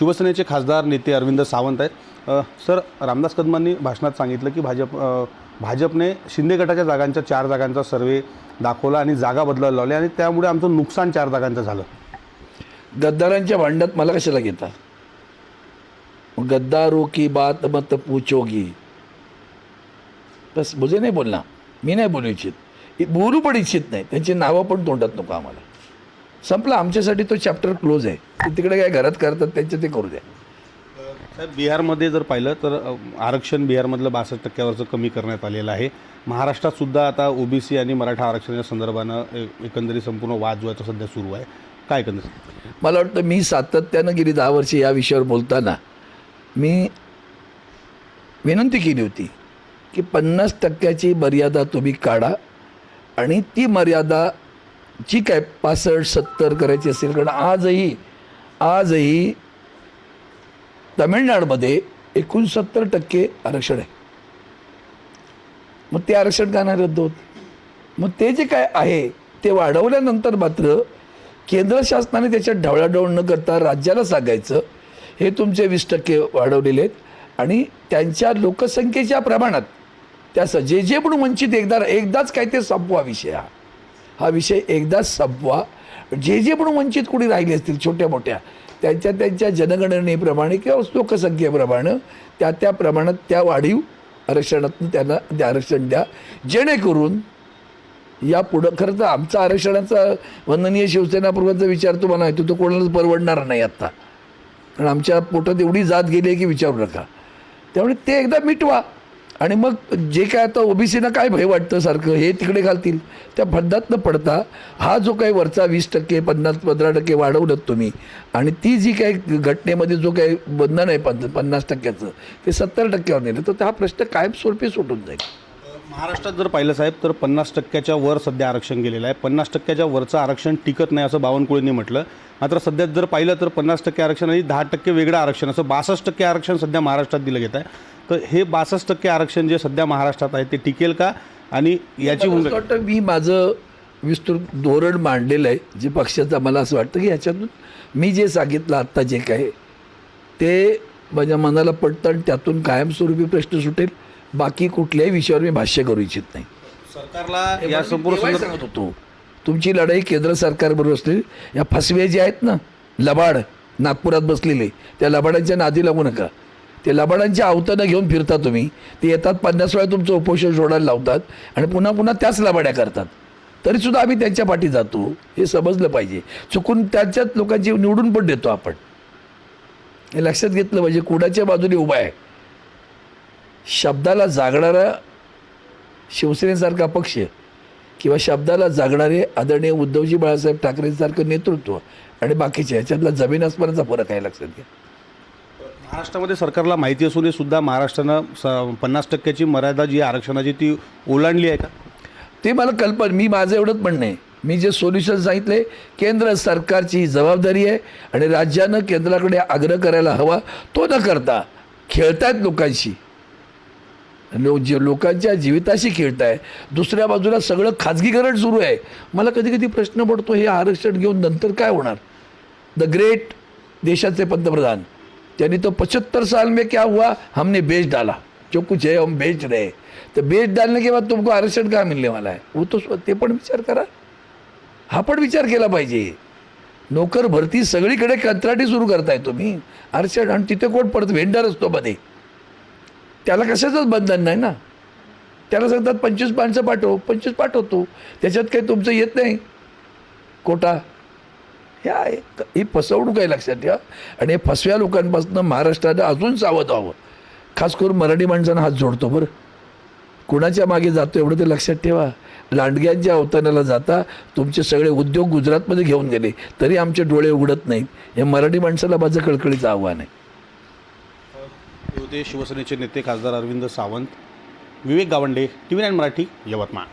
शिवसेनेचे खासदार नेते अरविंद सावंत आहेत. सर रामदास कदमांनी भाषणात सांगितलं की भाजप भाजपने शिंदे गटाच्या जागांच्या चार जागांचा सर्वे दाखवला आणि जागा बदलायला लावल्या आणि त्यामुळे आमचं नुकसान चार जागांचं झालं. गद्दारांच्या भांडणात मला कशाला घेता? गद्दारो की बात मत पूछोगी. बस मुझे नाही बोलना मी नाही बोलू इच्छित. बोलू पण इच्छित नाही. त्यांची नावं पण तोंडात नको आम्हाला. संपलं. आमच्यासाठी तो चॅप्टर क्लोज आहे. तिकडे काय घरात करतात त्यांचे ते करू द्या. साहेब बिहारमध्ये जर पाहिलं तर आरक्षण बिहारमधलं बासष्ट टक्क्यावरचं कमी करण्यात आलेलं आहे. महाराष्ट्रात सुद्धा आता ओबीसी आणि मराठा आरक्षणाच्या संदर्भानं एकंदरीत संपूर्ण वाद जो आहे तो सध्या सुरू आहे. काय एकंदरीत? मला वाटतं मी सातत्यानं गेली दहा वर्षे या विषयावर बोलताना मी विनंती केली होती की पन्नास टक्क्याची मर्यादा तुम्ही काढा आणि ती मर्यादा जी काय पासष्ट सत्तर करायची असेल कारण आजही आजही तमिळनाडमध्ये एकोणसत्तर टक्के आरक्षण आहे. मग ते आरक्षण का नाही रद्द होत? मग ते जे काय आहे ते वाढवल्यानंतर मात्र केंद्र शासनाने त्याच्यात ढवळाढवळ न करता राज्याला सांगायचं हे तुमचे वीस टक्के वाढवलेले आहेत. आणि त्यांच्या लोकसंख्येच्या प्रमाणात त्या जे जे पण वंचित एकदा एकदाच काय ते संपवा विषय हा. हा विषय एकदाच संपवा. जे जे पण वंचित कुणी राहिले असतील छोट्या मोठ्या त्यांच्या त्यांच्या जनगणनेप्रमाणे किंवा लोकसंख्येप्रमाणे त्या त्या प्रमाणात त्या वाढीव आरक्षणातून त्यांना ते आरक्षण द्या. जेणेकरून या पुढं खरं तर आमचा आरक्षणाचा वंदनीय शिवसेनापूर्वाचा विचार तुम्हाला येतो तो कोणालाच परवडणार नाही आत्ता कारण आमच्या पोटात एवढी जात गेली आहे की विचारू नका. त्यामुळे ते एकदा मिटवा. आणि मग जे काय आता ओबीसीना काय भय वाटतं सारखं हे तिकडे घालतील. त्या फंदात न पडता हा जो काही वरचा वीस टक्के पन्नास पंधरा टक्के वाढवलं तुम्ही आणि ती जी काही घटनेमध्ये जो काही बंधन आहे पन्नास टक्क्याचं ते सत्तर टक्क्यावर नेलं तर हा प्रश्न कायमस्वरूपी सुटून जाईल. महाराष्ट्रात जर पाहिलं साहेब तर पन्नास टक्क्याच्या वर सध्या आरक्षण गेलेलं आहे. पन्नास टक्क्याच्या वरचं आरक्षण टिकत नाही असं बावनकुळेंनी म्हटलं. मात्र सध्या जर पाहिलं तर पन्नास टक्के आरक्षण आणि दहा टक्के वेगळं आरक्षण असं बासष्ट टक्के आरक्षण सध्या महाराष्ट्रात दिलं घेत आहे तर हे बासष्ट टक्के आरक्षण जे सध्या महाराष्ट्रात आहे ते टिकेल का? आणि याची मला वाटतं मी माझं विस्तृत धोरण मांडलेलं आहे. जे पक्षाचं मला असं वाटतं की ह्याच्यातून मी जे सांगितलं आत्ता जे काय ते माझ्या मनाला पडतं आणि त्यातून कायमस्वरूपी प्रश्न सुटेल. बाकी कुठल्याही विषयावर मी भाष्य करू इच्छित नाही. सरकारला या संपूर्ण सांगत होतो. तुमची लढाई केंद्र सरकारबरोबर असते. या फसवे जे आहेत ना लबाड नागपुरात बसलेले त्या लबाडांच्या नादी लागू नका. ते लबाडांच्या अवतानं घेऊन फिरता तुम्ही. ते येतात पन्नास वेळा तुमचं उपोषण सोडायला लावतात आणि पुन्हा पुन्हा त्याच लबाड्या करतात. तरीसुद्धा आम्ही त्यांच्या पाठी जातो. हे समजलं पाहिजे. चुकून त्यांच्याच लोकांची निवडून पण देतो आपण. हे लक्षात घेतलं पाहिजे. कुणाच्या बाजूने उभा आहे? शब्दाला जागणारा शिवसेनेसारखा पक्ष किंवा शब्दाला जागणारे आदरणीय उद्धवजी बाळासाहेब ठाकरेंसारखं नेतृत्व आणि बाकीचे ह्याच्यातला जमीन आसमानाचा फरक आहे लक्षात घ्या. महाराष्ट्रामध्ये सरकारला माहिती असूनही सुद्धा महाराष्ट्रानं स पन्नास टक्क्याची मर्यादा जी आरक्षणाची ती ओलांडली आहे का? ते मला कल्पना मी माझं एवढंच म्हणणं आहे. मी जे सोल्युशन सांगितले केंद्र सरकारची जबाबदारी आहे आणि राज्यानं केंद्राकडे आग्रह करायला हवा तो न करता खेळतायत लोकांशी. लोक जे लोकांच्या जीविताशी खेळताय दुसऱ्या बाजूला सगळं खाजगीकरण सुरू आहे. मला कधी कधी प्रश्न पडतो हे आरक्षण घेऊन नंतर काय होणार? द ग्रेट देशाचे पंतप्रधान त्यांनी तो पचहत्तर साल में क्या हुआ? हमने बेच डाला. जो कुछ है हम बेच रहे तर बेच डालने के बाद तुमको आरक्षण का मिलने वाला है? वो तो ते पण विचार करा. हा पण विचार केला पाहिजे. नोकर भरती सगळीकडे कंत्राटी सुरू करताय तुम्ही. आरक्षण आणि तिथे कोण पडतं? व्हेंडर असतो मध्ये. त्याला कशाचंच बंधन नाही ना. त्याला सांगतात पंचवीस माणसं पाठव पंचवीस पाठवतो. त्याच्यात काही तुमचं येत नाही. कोटा? ह्या ही फसवणूक आहे लक्षात ठेवा. आणि हे फसव्या लोकांपासून महाराष्ट्रानं अजून सावध व्हावं. खास करून मराठी माणसांना हात जोडतो बरं. कुणाच्या मागे जातो एवढं ते लक्षात ठेवा. लांडग्यांच्या अवतानाला जाता तुमचे सगळे उद्योग गुजरातमध्ये घेऊन गेले. तरी आमचे डोळे उघडत नाहीत. हे मराठी माणसाला माझं कळकळीचं आव्हान आहे. होते शिवसेनेचे नेते खासदार Arvind Sawant Vivek Gawande T V nine Marathi Yavatmal.